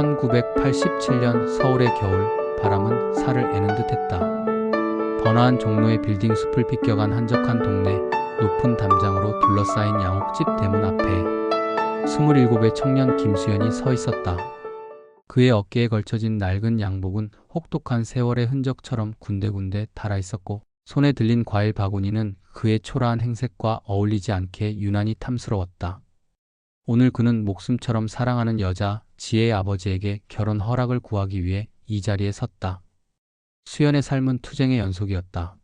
1987년 서울의 겨울 바람은 살을 애는 듯했다. 번화한 종로의 빌딩 숲을 비껴간 한적한 동네 높은 담장으로 둘러싸인 양옥집 대문 앞에 27의 청년 김수현이 서 있었다. 그의 어깨에 걸쳐진 낡은 양복은 혹독한 세월의 흔적처럼 군데군데 달아 있었고 손에 들린 과일 바구니는 그의 초라한 행색과 어울리지 않게 유난히 탐스러웠다. 오늘 그는 목숨처럼 사랑하는 여자 지혜의 아버지에게 결혼 허락을 구하기 위해 이 자리에 섰다. 수연의 삶은 투쟁의 연속이었다.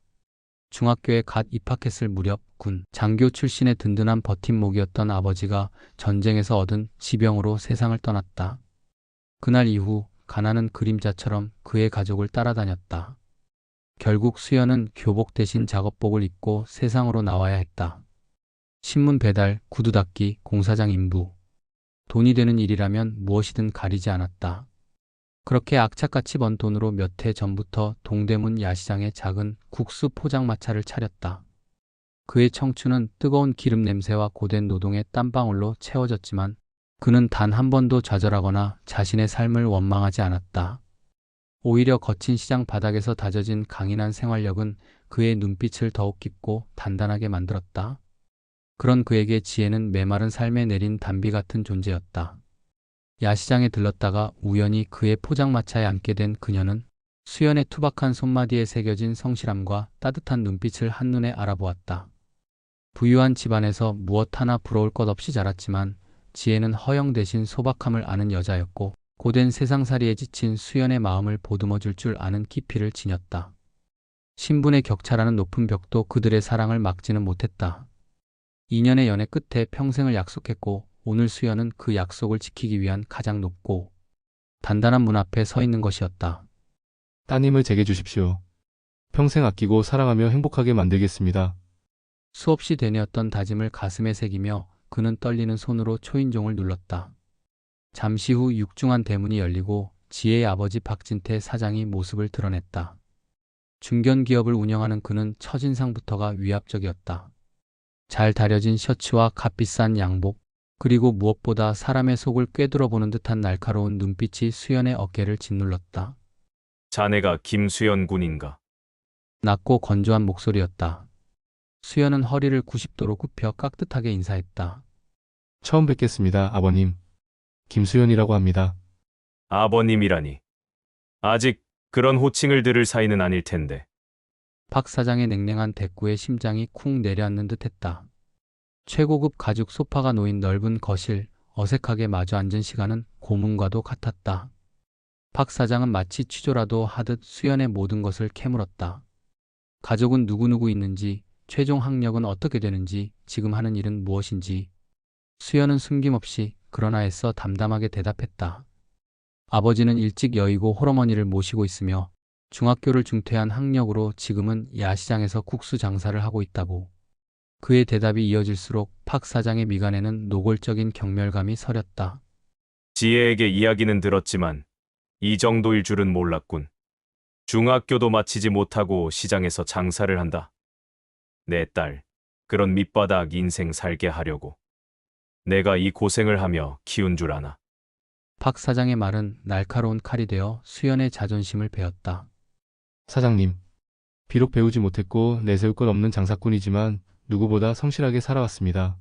중학교에 갓 입학했을 무렵 군 장교 출신의 든든한 버팀목이었던 아버지가 전쟁에서 얻은 지병으로 세상을 떠났다. 그날 이후 가난은 그림자처럼 그의 가족을 따라다녔다. 결국 수연은 교복 대신 작업복을 입고 세상으로 나와야 했다. 신문 배달, 구두 닦기, 공사장 인부. 돈이 되는 일이라면 무엇이든 가리지 않았다. 그렇게 악착같이 번 돈으로 몇 해 전부터 동대문 야시장에 작은 국수 포장마차를 차렸다. 그의 청춘은 뜨거운 기름 냄새와 고된 노동의 땀방울로 채워졌지만 그는 단 한 번도 좌절하거나 자신의 삶을 원망하지 않았다. 오히려 거친 시장 바닥에서 다져진 강인한 생활력은 그의 눈빛을 더욱 깊고 단단하게 만들었다. 그런 그에게 지혜는 메마른 삶에 내린 단비 같은 존재였다. 야시장에 들렀다가 우연히 그의 포장마차에 앉게 된 그녀는 수연의 투박한 손마디에 새겨진 성실함과 따뜻한 눈빛을 한눈에 알아보았다. 부유한 집안에서 무엇 하나 부러울 것 없이 자랐지만 지혜는 허영 대신 소박함을 아는 여자였고 고된 세상살이에 지친 수연의 마음을 보듬어 줄 줄 아는 깊이를 지녔다. 신분의 격차라는 높은 벽도 그들의 사랑을 막지는 못했다. 2년의 연애 끝에 평생을 약속했고 오늘 수연은 그 약속을 지키기 위한 가장 높고 단단한 문 앞에 서 있는 것이었다. 따님을 제게 주십시오. 평생 아끼고 사랑하며 행복하게 만들겠습니다. 수없이 되뇌었던 다짐을 가슴에 새기며 그는 떨리는 손으로 초인종을 눌렀다. 잠시 후 육중한 대문이 열리고 지혜의 아버지 박진태 사장이 모습을 드러냈다. 중견 기업을 운영하는 그는 첫인상부터가 위압적이었다. 잘 다려진 셔츠와 값비싼 양복, 그리고 무엇보다 사람의 속을 꿰뚫어 보는 듯한 날카로운 눈빛이 수연의 어깨를 짓눌렀다. 자네가 김수연 군인가? 낮고 건조한 목소리였다. 수연은 허리를 90도로 굽혀 깍듯하게 인사했다. 처음 뵙겠습니다, 아버님. 김수현이라고 합니다. 아버님이라니. 아직 그런 호칭을 들을 사이는 아닐 텐데. 박 사장의 냉랭한 대꾸에 심장이 쿵 내려앉는 듯 했다. 최고급 가죽 소파가 놓인 넓은 거실, 어색하게 마주 앉은 시간은 고문과도 같았다. 박 사장은 마치 취조라도 하듯 수연의 모든 것을 캐물었다. 가족은 누구누구 있는지, 최종 학력은 어떻게 되는지, 지금 하는 일은 무엇인지. 수연은 숨김없이 그러나 애써 담담하게 대답했다. 아버지는 일찍 여의고 홀어머니를 모시고 있으며 중학교를 중퇴한 학력으로 지금은 야시장에서 국수 장사를 하고 있다고. 그의 대답이 이어질수록 팍 사장의 미간에는 노골적인 경멸감이 서렸다. 지혜에게 이야기는 들었지만 이 정도일 줄은 몰랐군. 중학교도 마치지 못하고 시장에서 장사를 한다. 내 딸, 그런 밑바닥 인생 살게 하려고. 내가 이 고생을 하며 키운 줄 아나. 박 사장의 말은 날카로운 칼이 되어 수연의 자존심을 베었다. 사장님. 비록 배우지 못했고 내세울 것 없는 장사꾼이지만 누구보다 성실하게 살아왔습니다.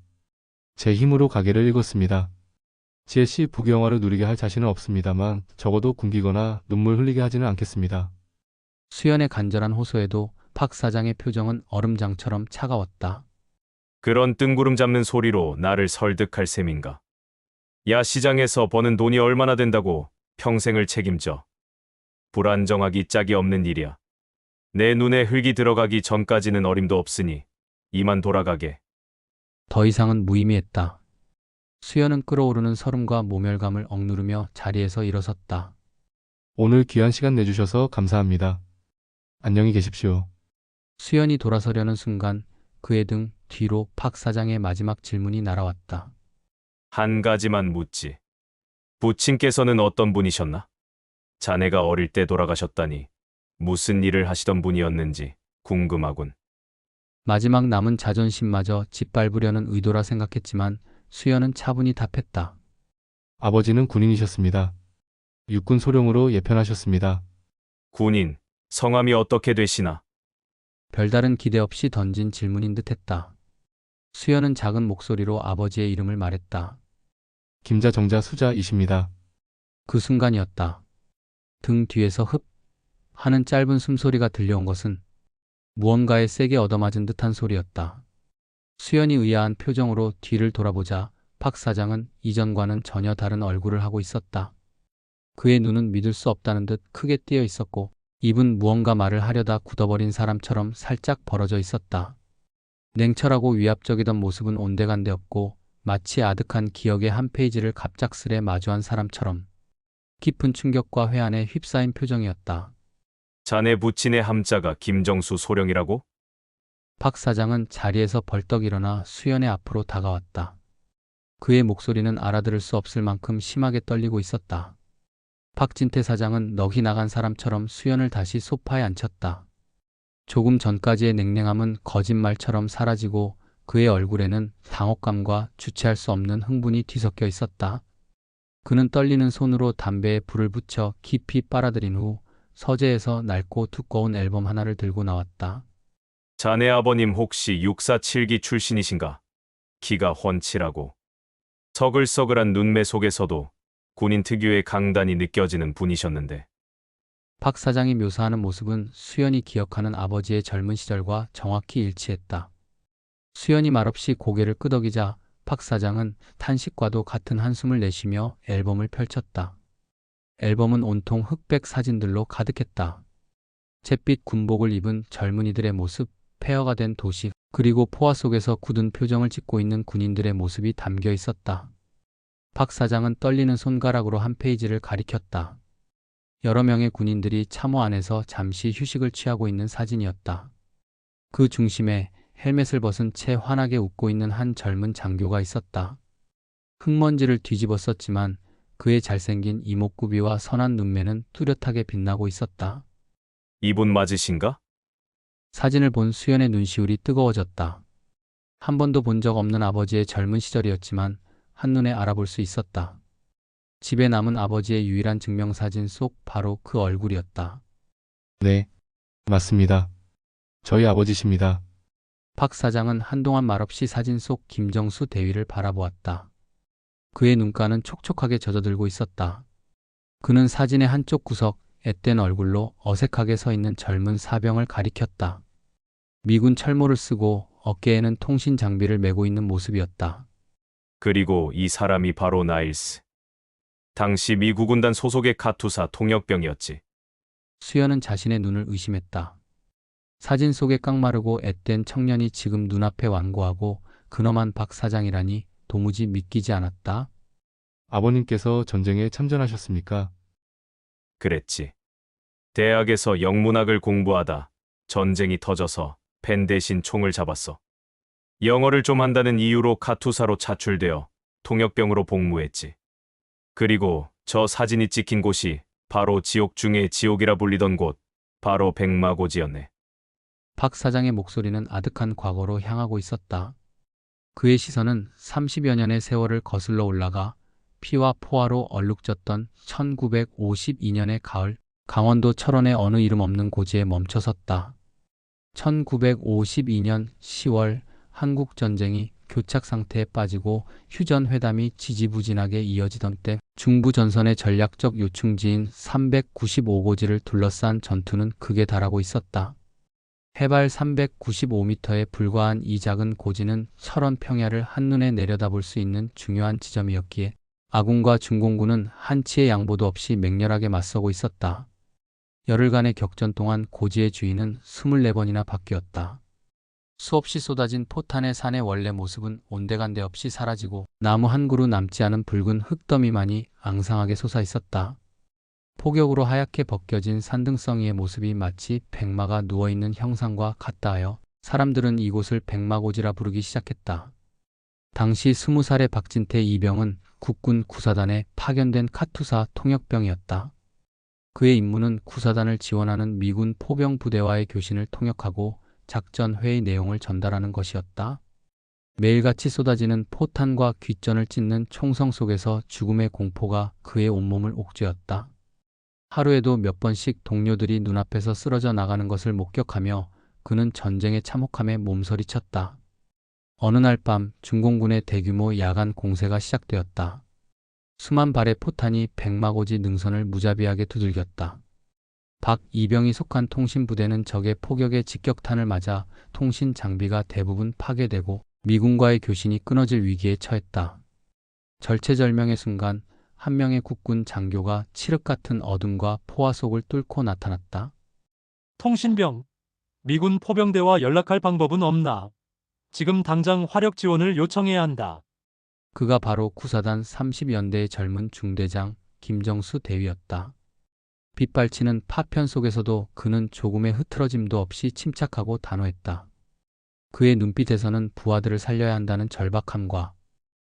제 힘으로 가게를 읽었습니다. 지혜 씨 부귀영화를 누리게 할 자신은 없습니다만 적어도 굶기거나 눈물 흘리게 하지는 않겠습니다. 수연의 간절한 호소에도 박 사장의 표정은 얼음장처럼 차가웠다. 그런 뜬구름 잡는 소리로 나를 설득할 셈인가. 야 시장에서 버는 돈이 얼마나 된다고 평생을 책임져. 불안정하기 짝이 없는 일이야. 내 눈에 흙이 들어가기 전까지는 어림도 없으니 이만 돌아가게. 더 이상은 무의미했다. 수연은 끓어오르는 설움과 모멸감을 억누르며 자리에서 일어섰다. 오늘 귀한 시간 내주셔서 감사합니다. 안녕히 계십시오. 수연이 돌아서려는 순간 그의 등 뒤로 박 사장의 마지막 질문이 날아왔다. 한 가지만 묻지. 부친께서는 어떤 분이셨나? 자네가 어릴 때 돌아가셨다니 무슨 일을 하시던 분이었는지 궁금하군. 마지막 남은 자존심마저 짓밟으려는 의도라 생각했지만 수연은 차분히 답했다. 아버지는 군인이셨습니다. 육군 소령으로 예편하셨습니다. 군인, 성함이 어떻게 되시나? 별다른 기대 없이 던진 질문인 듯 했다. 수연은 작은 목소리로 아버지의 이름을 말했다. 김자 정자 수자이십니다. 그 순간이었다. 등 뒤에서 흡 하는 짧은 숨소리가 들려온 것은 무언가에 세게 얻어맞은 듯한 소리였다. 수연이 의아한 표정으로 뒤를 돌아보자 박 사장은 이전과는 전혀 다른 얼굴을 하고 있었다. 그의 눈은 믿을 수 없다는 듯 크게 띄어 있었고 입은 무언가 말을 하려다 굳어버린 사람처럼 살짝 벌어져 있었다. 냉철하고 위압적이던 모습은 온데간데 없고 마치 아득한 기억의 한 페이지를 갑작스레 마주한 사람처럼 깊은 충격과 회한에 휩싸인 표정이었다. 자네 부친의 함자가 김정수 소령이라고? 박 사장은 자리에서 벌떡 일어나 수연의 앞으로 다가왔다. 그의 목소리는 알아들을 수 없을 만큼 심하게 떨리고 있었다. 박진태 사장은 넋이 나간 사람처럼 수연을 다시 소파에 앉혔다. 조금 전까지의 냉랭함은 거짓말처럼 사라지고 그의 얼굴에는 당혹감과 주체할 수 없는 흥분이 뒤섞여 있었다. 그는 떨리는 손으로 담배에 불을 붙여 깊이 빨아들인 후 서재에서 낡고 두꺼운 앨범 하나를 들고 나왔다. 자네 아버님 혹시 647기 출신이신가? 키가 훤칠하고 서글서글한 눈매 속에서도 군인 특유의 강단이 느껴지는 분이셨는데 박 사장이 묘사하는 모습은 수연이 기억하는 아버지의 젊은 시절과 정확히 일치했다. 수연이 말없이 고개를 끄덕이자 박 사장은 탄식과도 같은 한숨을 내쉬며 앨범을 펼쳤다. 앨범은 온통 흑백 사진들로 가득했다. 잿빛 군복을 입은 젊은이들의 모습, 폐허가 된 도시, 그리고 포화 속에서 굳은 표정을 짓고 있는 군인들의 모습이 담겨 있었다. 박 사장은 떨리는 손가락으로 한 페이지를 가리켰다. 여러 명의 군인들이 참호 안에서 잠시 휴식을 취하고 있는 사진이었다. 그 중심에 헬멧을 벗은 채 환하게 웃고 있는 한 젊은 장교가 있었다. 흙먼지를 뒤집어 썼지만 그의 잘생긴 이목구비와 선한 눈매는 뚜렷하게 빛나고 있었다. 이분 맞으신가? 사진을 본 수연의 눈시울이 뜨거워졌다. 한 번도 본 적 없는 아버지의 젊은 시절이었지만 한눈에 알아볼 수 있었다. 집에 남은 아버지의 유일한 증명사진 속 바로 그 얼굴이었다. 네, 맞습니다. 저희 아버지십니다. 박 사장은 한동안 말없이 사진 속 김정수 대위를 바라보았다. 그의 눈가는 촉촉하게 젖어들고 있었다. 그는 사진의 한쪽 구석 앳된 얼굴로 어색하게 서 있는 젊은 사병을 가리켰다. 미군 철모를 쓰고 어깨에는 통신 장비를 메고 있는 모습이었다. 그리고 이 사람이 바로 나일스. 당시 미국 군단 소속의 카투사 통역병이었지. 수연은 자신의 눈을 의심했다. 사진 속의 깡마르고 앳된 청년이 지금 눈앞에 완고하고 근엄한 박 사장이라니 도무지 믿기지 않았다. 아버님께서 전쟁에 참전하셨습니까? 그랬지. 대학에서 영문학을 공부하다 전쟁이 터져서 펜 대신 총을 잡았어. 영어를 좀 한다는 이유로 카투사로 차출되어 통역병으로 복무했지. 그리고 저 사진이 찍힌 곳이 바로 지옥 중의 지옥이라 불리던 곳, 바로 백마고지였네. 박 사장의 목소리는 아득한 과거로 향하고 있었다. 그의 시선은 30여 년의 세월을 거슬러 올라가 피와 포화로 얼룩졌던 1952년의 가을, 강원도 철원의 어느 이름 없는 고지에 멈춰섰다. 1952년 10월 한국 전쟁이 교착 상태에 빠지고 휴전 회담이 지지부진하게 이어지던 때 중부 전선의 전략적 요충지인 395고지를 둘러싼 전투는 극에 달하고 있었다. 해발 395m에 불과한 이 작은 고지는 철원 평야를 한눈에 내려다볼 수 있는 중요한 지점이었기에 아군과 중공군은 한치의 양보도 없이 맹렬하게 맞서고 있었다. 열흘간의 격전 동안 고지의 주인은 24번이나 바뀌었다. 수없이 쏟아진 포탄의 산의 원래 모습은 온데간데 없이 사라지고 나무 한 그루 남지 않은 붉은 흙더미만이 앙상하게 솟아 있었다. 폭격으로 하얗게 벗겨진 산등성이의 모습이 마치 백마가 누워있는 형상과 같다 하여 사람들은 이곳을 백마고지라 부르기 시작했다. 당시 스무 살의 박진태 이병은 국군 구사단에 파견된 카투사 통역병이었다. 그의 임무는 구사단을 지원하는 미군 포병 부대와의 교신을 통역하고 작전 회의 내용을 전달하는 것이었다. 매일같이 쏟아지는 포탄과 귓전을 찢는 총성 속에서 죽음의 공포가 그의 온몸을 옥죄었다. 하루에도 몇 번씩 동료들이 눈앞에서 쓰러져 나가는 것을 목격하며 그는 전쟁의 참혹함에 몸서리쳤다. 어느 날 밤 중공군의 대규모 야간 공세가 시작되었다. 수만 발의 포탄이 백마고지 능선을 무자비하게 두들겼다. 박 이병이 속한 통신부대는 적의 포격에 직격탄을 맞아 통신 장비가 대부분 파괴되고 미군과의 교신이 끊어질 위기에 처했다. 절체절명의 순간 한 명의 국군 장교가 칠흑 같은 어둠과 포화 속을 뚫고 나타났다. 통신병. 미군 포병대와 연락할 방법은 없나? 지금 당장 화력 지원을 요청해야 한다. 그가 바로 구사단 30연대의 젊은 중대장 김정수 대위였다. 빗발치는 파편 속에서도 그는 조금의 흐트러짐도 없이 침착하고 단호했다. 그의 눈빛에서는 부하들을 살려야 한다는 절박함과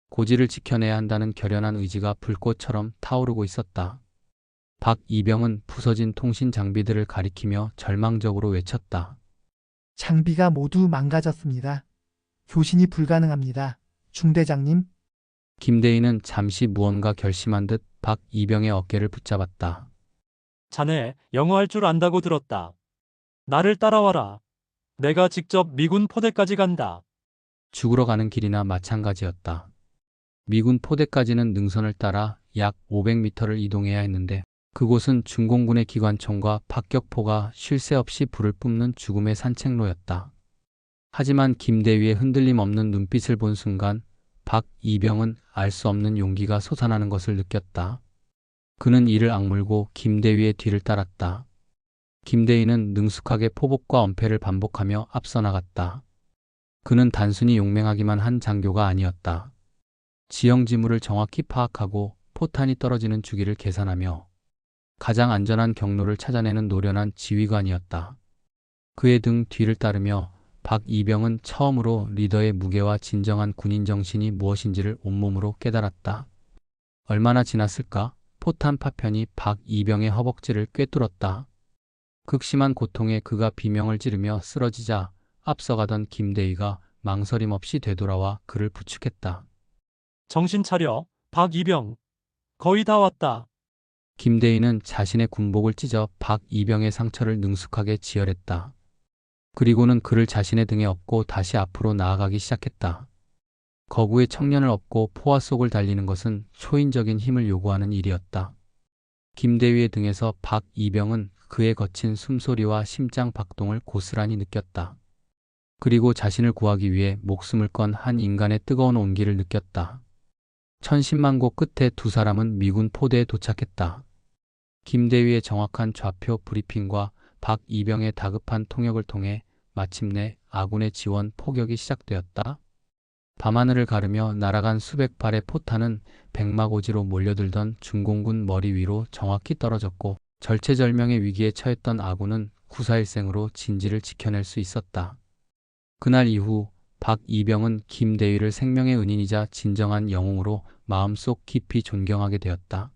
고지를 지켜내야 한다는 결연한 의지가 불꽃처럼 타오르고 있었다. 박 이병은 부서진 통신 장비들을 가리키며 절망적으로 외쳤다. 장비가 모두 망가졌습니다. 교신이 불가능합니다. 중대장님, 김대희는 잠시 무언가 결심한 듯 박 이병의 어깨를 붙잡았다. 자네 영어할 줄 안다고 들었다. 나를 따라와라. 내가 직접 미군 포대까지 간다. 죽으러 가는 길이나 마찬가지였다. 미군 포대까지는 능선을 따라 약 500m를 이동해야 했는데 그곳은 중공군의 기관총과 박격포가 쉴 새 없이 불을 뿜는 죽음의 산책로였다. 하지만 김대위의 흔들림 없는 눈빛을 본 순간 박 이병은 알 수 없는 용기가 솟아나는 것을 느꼈다. 그는 이를 악물고 김대위의 뒤를 따랐다. 김대위는 능숙하게 포복과 엄폐를 반복하며 앞서 나갔다. 그는 단순히 용맹하기만 한 장교가 아니었다. 지형 지물을 정확히 파악하고 포탄이 떨어지는 주기를 계산하며 가장 안전한 경로를 찾아내는 노련한 지휘관이었다. 그의 등 뒤를 따르며 박 이병은 처음으로 리더의 무게와 진정한 군인 정신이 무엇인지를 온몸으로 깨달았다. 얼마나 지났을까? 포탄 파편이 박 이병의 허벅지를 꿰뚫었다. 극심한 고통에 그가 비명을 지르며 쓰러지자 앞서가던 김대희가 망설임 없이 되돌아와 그를 부축했다. 정신 차려. 박이병. 거의 다 왔다. 김대희는 자신의 군복을 찢어 박 이병의 상처를 능숙하게 지혈했다. 그리고는 그를 자신의 등에 업고 다시 앞으로 나아가기 시작했다. 거구의 청년을 업고 포화 속을 달리는 것은 초인적인 힘을 요구하는 일이었다. 김대위의 등에서 박 이병은 그의 거친 숨소리와 심장 박동을 고스란히 느꼈다. 그리고 자신을 구하기 위해 목숨을 건 한 인간의 뜨거운 온기를 느꼈다. 천신만고 끝에 두 사람은 미군 포대에 도착했다. 김대위의 정확한 좌표 브리핑과 박 이병의 다급한 통역을 통해 마침내 아군의 지원 포격이 시작되었다. 밤하늘을 가르며 날아간 수백 발의 포탄은 백마고지로 몰려들던 중공군 머리 위로 정확히 떨어졌고 절체절명의 위기에 처했던 아군은 구사일생으로 진지를 지켜낼 수 있었다. 그날 이후 박 이병은 김대위를 생명의 은인이자 진정한 영웅으로 마음속 깊이 존경하게 되었다.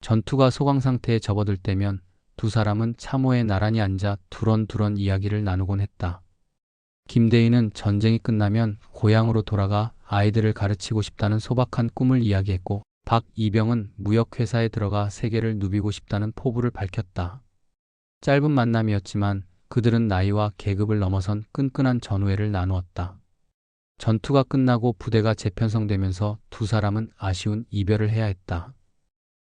전투가 소강 상태에 접어들 때면 두 사람은 참호에 나란히 앉아 두런두런 이야기를 나누곤 했다. 김대희는 전쟁이 끝나면 고향으로 돌아가 아이들을 가르치고 싶다는 소박한 꿈을 이야기했고 박 이병은 무역회사에 들어가 세계를 누비고 싶다는 포부를 밝혔다. 짧은 만남이었지만 그들은 나이와 계급을 넘어선 끈끈한 전우회를 나누었다. 전투가 끝나고 부대가 재편성되면서 두 사람은 아쉬운 이별을 해야 했다.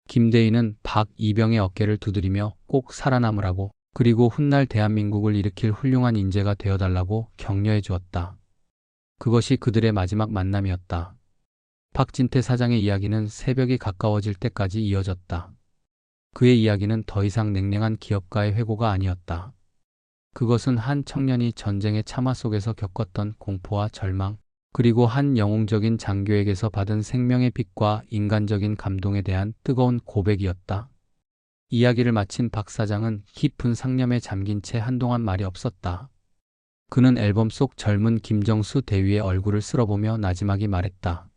김대희는 박 이병의 어깨를 두드리며 꼭 살아남으라고 그리고 훗날 대한민국을 일으킬 훌륭한 인재가 되어달라고 격려해 주었다. 그것이 그들의 마지막 만남이었다. 박진태 사장의 이야기는 새벽이 가까워질 때까지 이어졌다. 그의 이야기는 더 이상 냉랭한 기업가의 회고가 아니었다. 그것은 한 청년이 전쟁의 참화 속에서 겪었던 공포와 절망, 그리고 한 영웅적인 장교에게서 받은 생명의 빛과 인간적인 감동에 대한 뜨거운 고백이었다. 이야기를 마친 박 사장은 깊은 상념에 잠긴 채 한동안 말이 없었다. 그는 앨범 속 젊은 김정수 대위의 얼굴을 쓸어보며 나지막이 말했다.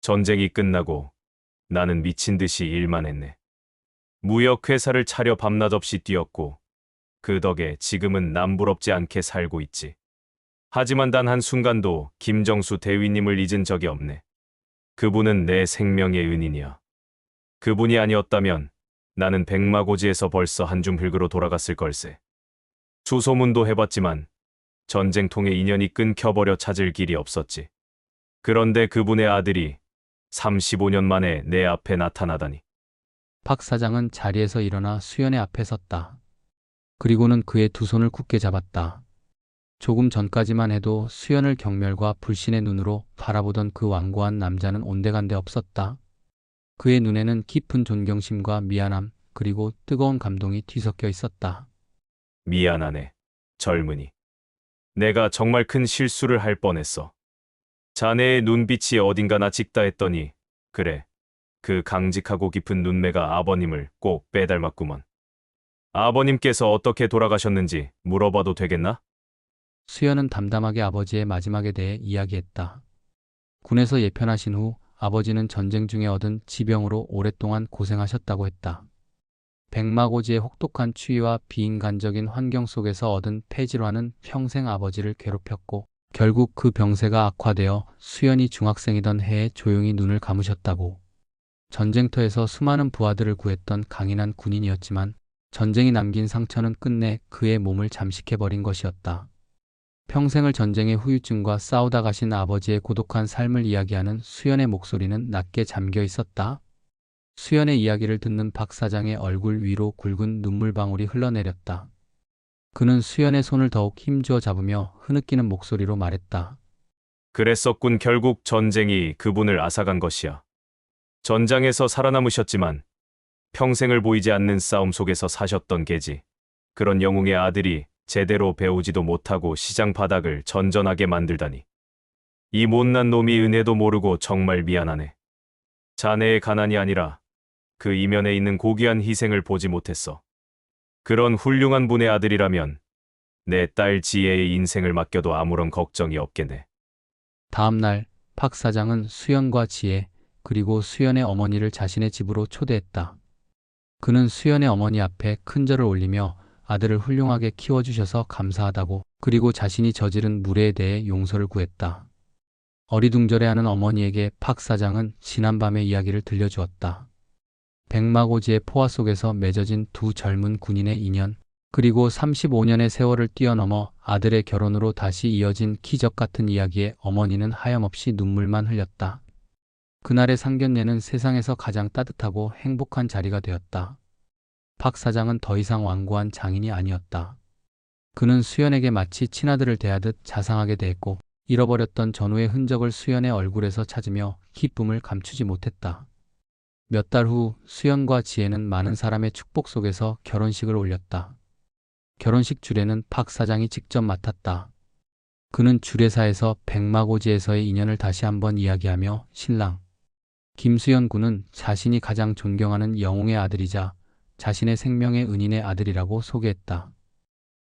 전쟁이 끝나고 나는 미친 듯이 일만 했네. 무역회사를 차려 밤낮 없이 뛰었고 그 덕에 지금은 남부럽지 않게 살고 있지. 하지만 단 한순간도 김정수 대위님을 잊은 적이 없네. 그분은 내 생명의 은인이야. 그분이 아니었다면 나는 백마고지에서 벌써 한줌 흙으로 돌아갔을 걸세. 수소문도 해봤지만 전쟁통에 인연이 끊겨버려 찾을 길이 없었지. 그런데 그분의 아들이 35년 만에 내 앞에 나타나다니. 박 사장은 자리에서 일어나 수연의 앞에 섰다. 그리고는 그의 두 손을 굳게 잡았다. 조금 전까지만 해도 수연을 경멸과 불신의 눈으로 바라보던 그 완고한 남자는 온데간데 없었다. 그의 눈에는 깊은 존경심과 미안함, 그리고 뜨거운 감동이 뒤섞여 있었다. 미안하네, 젊은이. 내가 정말 큰 실수를 할 뻔했어. 자네의 눈빛이 어딘가나 찍다 했더니, 그래, 그 강직하고 깊은 눈매가 아버님을 꼭 빼닮았구먼. 아버님께서 어떻게 돌아가셨는지 물어봐도 되겠나? 수연은 담담하게 아버지의 마지막에 대해 이야기했다. 군에서 예편하신 후 아버지는 전쟁 중에 얻은 지병으로 오랫동안 고생하셨다고 했다. 백마고지의 혹독한 추위와 비인간적인 환경 속에서 얻은 폐질환은 평생 아버지를 괴롭혔고 결국 그 병세가 악화되어 수연이 중학생이던 해에 조용히 눈을 감으셨다고. 전쟁터에서 수많은 부하들을 구했던 강인한 군인이었지만 전쟁이 남긴 상처는 끝내 그의 몸을 잠식해버린 것이었다. 평생을 전쟁의 후유증과 싸우다 가신 아버지의 고독한 삶을 이야기하는 수연의 목소리는 낮게 잠겨 있었다. 수연의 이야기를 듣는 박 사장의 얼굴 위로 굵은 눈물방울이 흘러내렸다. 그는 수연의 손을 더욱 힘주어 잡으며 흐느끼는 목소리로 말했다. 그랬었군 결국 전쟁이 그분을 앗아간 것이야. 전장에서 살아남으셨지만 평생을 보이지 않는 싸움 속에서 사셨던 계지. 그런 영웅의 아들이 제대로 배우지도 못하고 시장 바닥을 전전하게 만들다니. 이 못난 놈이 은혜도 모르고 정말 미안하네. 자네의 가난이 아니라 그 이면에 있는 고귀한 희생을 보지 못했어. 그런 훌륭한 분의 아들이라면 내 딸 지혜의 인생을 맡겨도 아무런 걱정이 없겠네. 다음 날 박 사장은 수연과 지혜 그리고 수연의 어머니를 자신의 집으로 초대했다. 그는 수연의 어머니 앞에 큰 절을 올리며 아들을 훌륭하게 키워주셔서 감사하다고 그리고 자신이 저지른 무례에 대해 용서를 구했다. 어리둥절해하는 어머니에게 박 사장은 지난밤의 이야기를 들려주었다. 백마고지의 포화 속에서 맺어진 두 젊은 군인의 인연, 그리고 35년의 세월을 뛰어넘어 아들의 결혼으로 다시 이어진 기적 같은 이야기에 어머니는 하염없이 눈물만 흘렸다. 그날의 상견례는 세상에서 가장 따뜻하고 행복한 자리가 되었다. 박 사장은 더 이상 완고한 장인이 아니었다. 그는 수연에게 마치 친아들을 대하듯 자상하게 대했고 잃어버렸던 전후의 흔적을 수연의 얼굴에서 찾으며 기쁨을 감추지 못했다. 몇 달 후 수연과 지혜는 많은 사람의 축복 속에서 결혼식을 올렸다. 결혼식 주례는 박 사장이 직접 맡았다. 그는 주례사에서 백마고지에서의 인연을 다시 한번 이야기하며 신랑 김수연 군은 자신이 가장 존경하는 영웅의 아들이자 자신의 생명의 은인의 아들이라고 소개했다.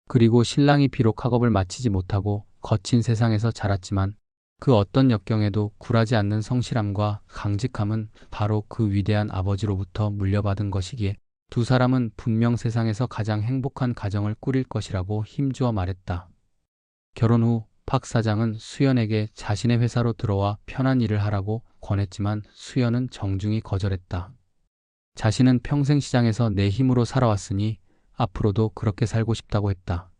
그리고 신랑이 비록 학업을 마치지 못하고 거친 세상에서 자랐지만 그 어떤 역경에도 굴하지 않는 성실함과 강직함은 바로 그 위대한 아버지로부터 물려받은 것이기에 두 사람은 분명 세상에서 가장 행복한 가정을 꾸릴 것이라고 힘주어 말했다. 결혼 후 박 사장은 수연에게 자신의 회사로 들어와 편한 일을 하라고 권했지만 수연은 정중히 거절했다. 자신은 평생 시장에서 내 힘으로 살아왔으니 앞으로도 그렇게 살고 싶다고 했다.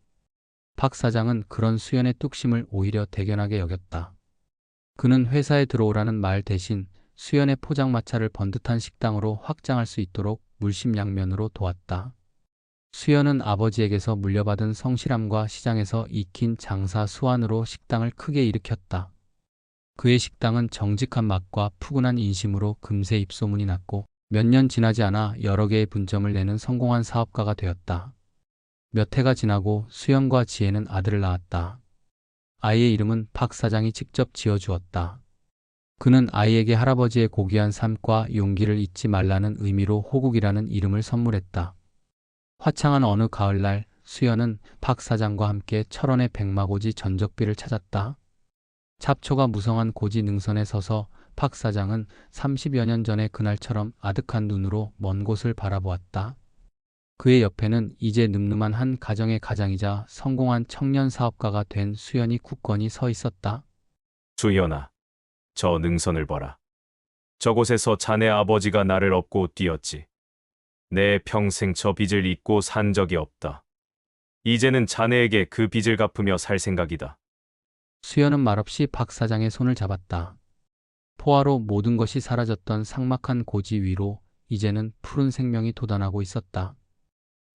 박 사장은 그런 수연의 뚝심을 오히려 대견하게 여겼다. 그는 회사에 들어오라는 말 대신 수연의 포장마차를 번듯한 식당으로 확장할 수 있도록 물심양면으로 도왔다. 수연은 아버지에게서 물려받은 성실함과 시장에서 익힌 장사 수완으로 식당을 크게 일으켰다. 그의 식당은 정직한 맛과 푸근한 인심으로 금세 입소문이 났고 몇 년 지나지 않아 여러 개의 분점을 내는 성공한 사업가가 되었다. 몇 해가 지나고 수연과 지혜는 아들을 낳았다. 아이의 이름은 박 사장이 직접 지어주었다. 그는 아이에게 할아버지의 고귀한 삶과 용기를 잊지 말라는 의미로 호국이라는 이름을 선물했다. 화창한 어느 가을날 수연은 박 사장과 함께 철원의 백마고지 전적비를 찾았다. 잡초가 무성한 고지 능선에 서서 박 사장은 30여 년 전의 그날처럼 아득한 눈으로 먼 곳을 바라보았다. 그의 옆에는 이제 늠름한 한 가정의 가장이자 성공한 청년 사업가가 된 수연이 굳건히 서 있었다. 수연아, 저 능선을 봐라. 저곳에서 자네 아버지가 나를 업고 뛰었지. 내 평생 저 빚을 잊고 산 적이 없다. 이제는 자네에게 그 빚을 갚으며 살 생각이다. 수연은 말없이 박 사장의 손을 잡았다. 포화로 모든 것이 사라졌던 삭막한 고지 위로 이제는 푸른 생명이 돋아나고 있었다.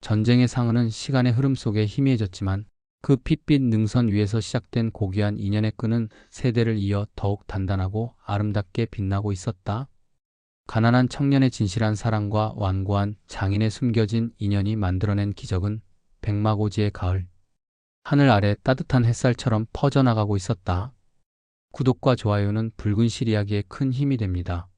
전쟁의 상흔은 시간의 흐름 속에 희미해졌지만 그 핏빛 능선 위에서 시작된 고귀한 인연의 끈은 세대를 이어 더욱 단단하고 아름답게 빛나고 있었다. 가난한 청년의 진실한 사랑과 완고한 장인의 숨겨진 인연이 만들어낸 기적은 백마고지의 가을. 하늘 아래 따뜻한 햇살처럼 퍼져나가고 있었다. 구독과 좋아요는 붉은 시리아기에 큰 힘이 됩니다.